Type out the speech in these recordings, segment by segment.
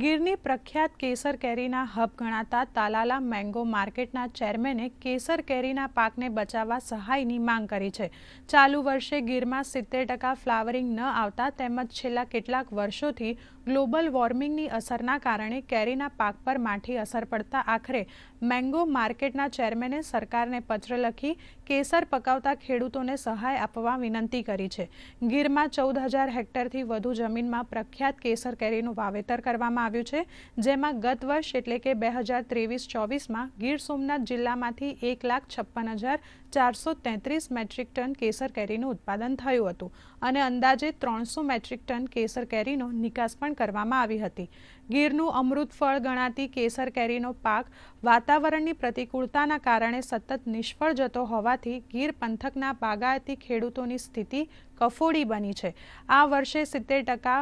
ગીરની પ્રખ્યાત કેસર કેરીના હબ ગણાતા તાલાલા મેંગો માર્કેટના ચેરમેને કેસર કેરીના પાકને બચાવવા સહાયની માંગ કરી છે. ચાલુ વર્ષે ગીરમાં સિત્તેર ટકા ફ્લાવરિંગ ન આવતા તેમજ છેલ્લા કેટલાક વર્ષોથી ગ્લોબલ વોર્મિંગની અસરના કારણે કેરીના પાક પર માઠી અસર પડતા આખરે મેંગો માર્કેટના ચેરમેને સરકારને પત્ર લખી કેસર પકાવતા ખેડૂતોને સહાય આપવા વિનંતી કરી છે. ગીરમાં ચૌદ હજાર હેક્ટરથી વધુ જમીનમાં પ્રખ્યાત કેસર કેરીનું વાવેતર કરવામાં આવ્યું છે, જેમાં ગત વર્ષ એટલે કે બે હજાર ત્રેવીસ ચોવીસમાં ગીર સોમનાથ જિલ્લામાંથી એક લાખ છપ્પન હજાર ચારસો તેત્રીસ મેટ્રિક ટન કેસર કેરીનું ઉત્પાદન થયું હતું અને અંદાજે ત્રણસો મેટ્રિક ટન કેસર કેરીનો નિકાસ પણ કરવામાં આવી હતી. ગીરનું અમૃત ફળ ગણાતી કેસર કેરીનો પાક વાતાવરણની પ્રતિકૂળતાના કારણે સતત નિષ્ફળ જતો હોવાથી ગીર પંથકના બાગાયતી ખેડૂતોની સ્થિતિ કફોડી બની છે. આ વર્ષે સિત્તેર ટકા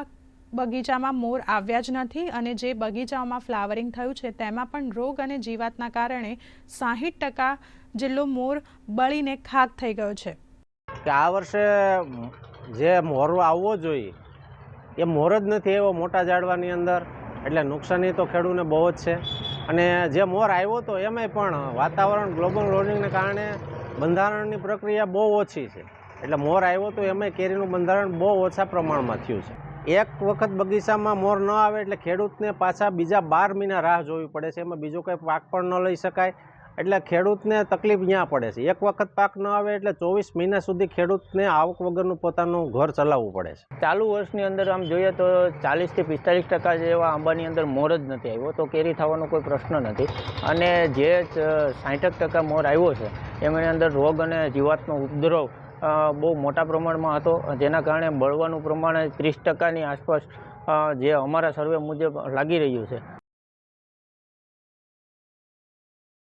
બગીચામાં મોર આવ્યા જ નથી અને જે બગીચાઓમાં ફ્લાવરિંગ થયું છે, તેમાં પણ રોગ અને જીવાતના કારણે સાહીઠ ટકા જેટલો મોર બળીને ખાક થઈ ગયો છે. કે આ વર્ષે જે મોર આવવો જોઈએ, એ મોર જ નથી એવો મોટા ઝાડવાની અંદર. એટલે નુકસાની તો ખેડૂને બહુ જ છે. અને જે મોર આવ્યો તો એમાંય પણ વાતાવરણ ગ્લોબલ વોર્મિંગને કારણે બંધારણની પ્રક્રિયા બહુ ઓછી છે. એટલે મોર આવ્યો તો એમાંય કેરીનું બંધારણ બહુ ઓછા પ્રમાણમાં થયું છે. એક વખત બગીચામાં મોર ન આવે એટલે ખેડૂતને પાછા બીજા બાર મહિના રાહ જોવી પડે છે. એમાં બીજો કંઈ પાક પણ ન લઈ શકાય એટલે ખેડૂતને તકલીફ ત્યાં પડે છે. એક વખત પાક ન આવે એટલે ચોવીસ મહિના સુધી ખેડૂતને આવક વગરનું પોતાનું ઘર ચલાવવું પડે છે. ચાલુ વર્ષની અંદર આમ જોઈએ તો ચાલીસથી પિસ્તાલીસ ટકા જેવા આંબાની અંદર મોર જ નથી આવ્યો, તો કેરી થવાનો કોઈ પ્રશ્ન નથી. અને જે સાહીઠક ટકા મોર આવ્યો છે, એમની અંદર રોગ અને જીવાતનો ઉપદ્રવ બહુ મોટા પ્રમાણમાં હતો. જેના કારણે બળવાનું પ્રમાણ ત્રીસ ટકાની આસપાસ જે અમારા સર્વે મુજબ લાગી રહ્યું છે.